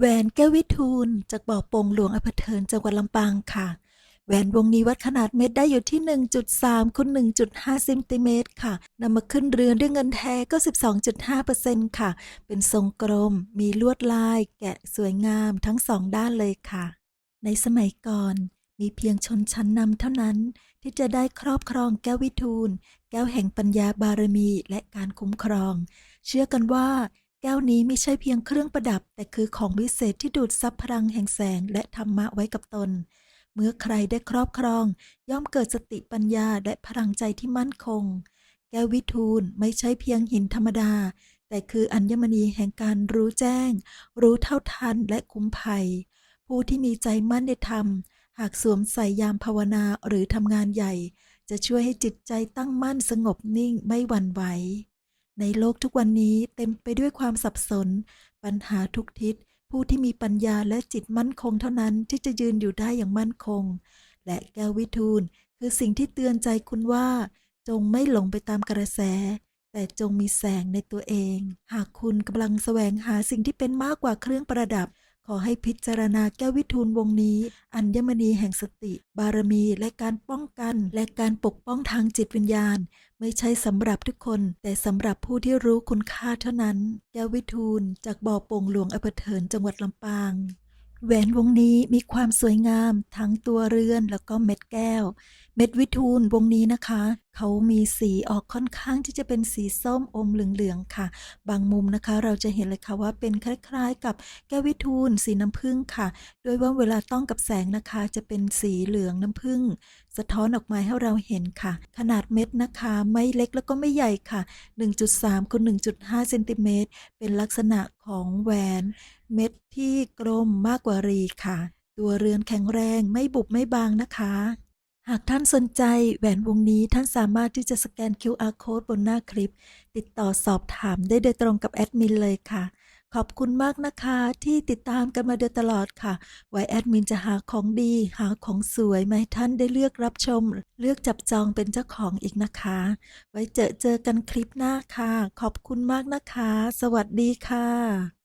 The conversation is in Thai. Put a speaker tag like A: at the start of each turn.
A: แหวนแก้ววิทูลจากบ่อปงหลวงอำเภอเทินจังหวัดลำปางค่ะ แหวนวงนี้วัดขนาดเม็ดได้อยู่ที่ 1.3คูณ1.5เซนติเมตรค่ะนำมาขึ้นเรือนด้วยเงินแท้ก็ 12.5%ค่ะ เป็นทรงกลม มีลวดลาย แกะสวยงามทั้งสองด้านเลยค่ะ ในสมัยก่อนมีเพียงชนชั้นนำเท่านั้น ที่จะได้ครอบครองแก้ววิทูล แก้วแห่งปัญญาบารมีและการคุ้มครอง เชื่อกันว่า แก้วนี้ไม่ใช่เพียงเครื่องประดับ แต่คือของวิเศษที่ดูดซับพลังแห่งแสงและธรรมะไว้กับตน เมื่อใครได้ครอบครอง ย่อมเกิดสติปัญญาและพลังใจที่มั่นคง แก้ววิทูลไม่ใช่เพียงหินธรรมดา แต่คืออัญมณีแห่งการรู้แจ้ง รู้เท่าทันและคุ้มภัย ผู้ที่มีใจมั่นในธรรม หากสวมใส่ยามภาวนาหรือทำงานใหญ่ จะช่วยให้จิตใจตั้งมั่นสงบนิ่งไม่หวั่นไหว ในโลกทุกวันนี้เต็มไปด้วยความสับสน ปัญหาทุกทิศ ผู้ที่มีปัญญาและจิตมั่นคงเท่านั้นที่จะยืนอยู่ได้อย่างมั่นคง และแก้ววิทูลคือสิ่งที่เตือนใจคุณว่า จงไม่หลงไปตามกระแส แต่จงมีแสงในตัวเอง หากคุณกำลังแสวงหาสิ่งที่เป็นมากกว่าเครื่องประดับ ขอให้พิจารณาแก้ววิทูลวงนี้ อัญมณีแห่งสติ บารมี และการป้องกัน และการปกป้องทางจิตวิญญาณ ไม่ใช่สำหรับทุกคน แต่สำหรับผู้ที่รู้คุณค่าเท่านั้น แก้ววิทูลจากบ่อโป่งหลวงอำเภอเถินจังหวัดลำปางแหวนวงนี้มีความสวยงามทั้งตัวเรือนแล้วก็เม็ดแก้ว เม็ดวิทูลวงนี้นะคะ เขามีสีออกค่อนข้างที่จะเป็นสีส้มอมเหลืองๆค่ะ บางมุมนะคะ เราจะเห็นเลยค่ะว่าเป็นคล้ายๆ กับแก้ววิทูลสีน้ำผึ้งค่ะ โดยว่าเวลาต้องกับแสงนะคะ จะเป็นสีเหลืองน้ำผึ้งสะท้อนออกมาให้เราเห็นค่ะ ขนาดเม็ดนะคะ ไม่เล็กแล้วก็ไม่ใหญ่ค่ะ 1.3คูณ1.5เซนติเมตรเป็นลักษณะของแหวน เม็ดที่กลมมากกว่ารีค่ะ ตัวเรือนแข็งแรงไม่บุบไม่บางนะคะ หากท่านสนใจแหวนวงนี้ท่านสามารถที่จะสแกน QR code บนหน้าคลิป ติดต่อสอบถามได้โดยตรงกับแอดมินเลยค่ะ ขอบคุณมากนะคะที่ติดตามกันมาโดยตลอดค่ะ ไว้แอดมินจะหาของดี หาของสวยมาให้ท่านได้เลือกรับชม เลือกจับจองเป็นเจ้าของอีกนะคะ ไว้เจอเจอกันคลิปหน้าค่ะ ขอบคุณมากนะคะ สวัสดีค่ะ